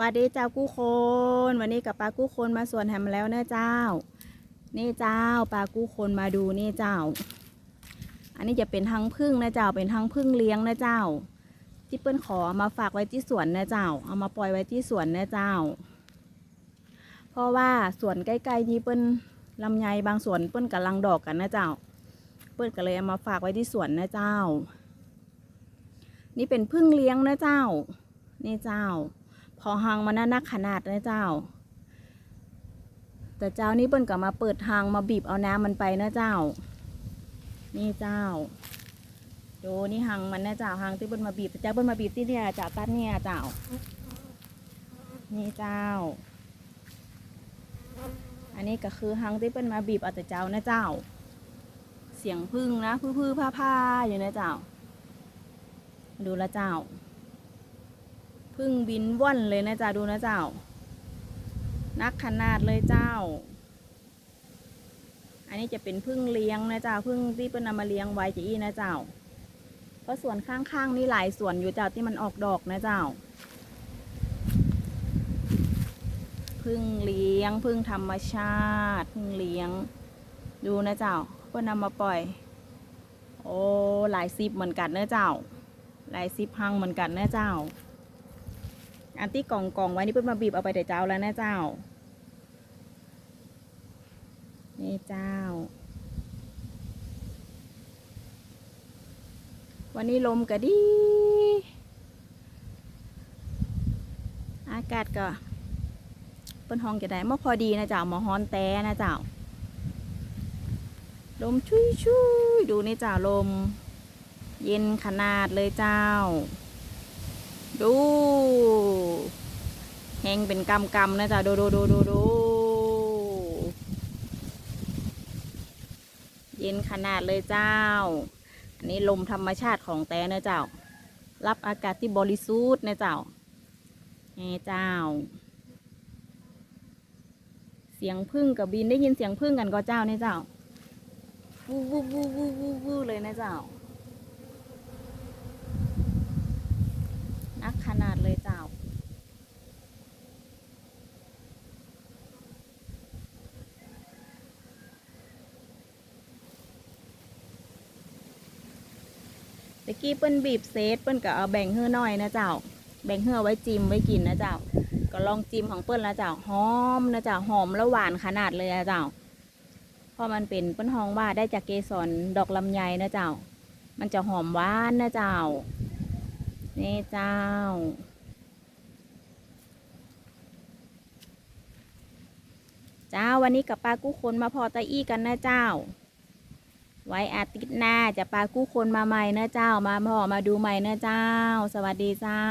วัสดีเจ้ากู้คน วันนี้กับปลากู้คนมาสวนแฮมแล้วเนะเจ้า นี่เจ้าปลากู้คนมาดูนี่เจ้า อันนี้จะเป็นทั้งพึ่งนะเจ้าเป็นทั้งพึ่งเลี้ยงนะเจ้าที่เปิ้นขออามาฝากไว้ที่สวนนะเจ้า เอามาปล่อยไว้ที่สวนนะเจ้า เพราะว่าสวนใกล้ๆนี้เปิ้นลำไยบางสวนเปิ้นกำลังดอกกันนะเจ้า เปิ้นก็เลยเอามาฝากไว้ที่สวนนะเจ้า นี่เป็นพึ่งเลี้ยงนะเจ้า นี่เจ้า อหางมันน่านักขนาดนะเจ้า แต่เจ้านี่เปิ้นก็มาเปิดทางมาบีบเอาน้ำมันไปนะเจ้า นี่เจ้าดูนี่หางมันนะเจ้าหางที่เปิ้นมาบีบแต่เจ้าเปิ้นมาบีบที่เนี่ยเจ้าตัดเนี่ยเจ้า นี่เจ้า อันนี้ก็คือหางที่เปิ้นมาบีบเอาแต่เจ้านะเจ้า เสียงพึ่งนะพื้พื้ผ้าผ้าๆอยู่นะเจ้า ดูละเจ้า พึ่งบินว่อนเลยนะจ๊ะดูนะเจ้า นักขนาดเลยเจ้า อันนี้จะเป็นพึ่งเลี้ยงนะเจ้าพึ่งที่เปิ้นนำมาเลี้ยงไว้จะอี้นะเจ้า เพราะส่วนข้างๆนี่หลายส่วนอยู่เจ้าที่มันออกดอกนะเจ้า พึ่งเลี้ยงพึ่งธรรมชาติ พึ่งเลี้ยง ดูนะเจ้าเพื่อนำมาปล่อย โอ้หลายซิปเหมือนกันเนะเจ้า หลายซิปหังเหมือนกันเนะเจ้า อันที่กล่องกล่องไว้นี่เพิ่นมาบีบเอาไปแต่เจ้าแล้วนะเจ้า นี่เจ้า วันนี้ลมก็ดี อากาศก็เปิ้นห้องจะได้มาพอดีนะเจ้าหมอฮ้อนแต่นะเจ้า ลมชุยชุยดูนี่เจ้าลม เย็นขนาดเลยเจ้า ดูแห้งเป็นกำกำๆนะจ๊ะดูดูดูดูดูเย็นขนาดเลยเจ้า อันนี้ลมธรรมชาติของแต่นะเจ้า รับอากาศที่บริสุทธิ์นะเจ้านี่เจ้า เสียงพึ่งกับบินได้ยินเสียงพึ่งกันก็เจ้าเนี่ยเจ้า วูวูวูวูวูวูเลยนะเจ้า นักขนาดเลยเจ้า ตะกี้เปิ้นบีบเซตเปิ้นก็เอาแบ่งเฮือน้อยนะเจ้า แบ่งเฮือไว้จิ้มไว้กินนะเจ้า ก็ลองจิ้มของเปิ้นล้วเจ้าหอมนะเจ้าหอมแล้วหวานขนาดเลยอะเจ้าเพราะมันเป็นเปิ้นห้องว่าได้จากเกสรดอกลำไยนะเจ้า มันจะหอมหวานนะเจ้า นี่เจ้า เจ้าวันนี้กับปลากู้คนมาพอตะอี้กันนะเจ้า ไว้อาทิตย์หน้าจะปลากู้คนมาใหม่นะเจ้า มาพอมาดูใหม่นะเจ้า สวัสดีเจ้า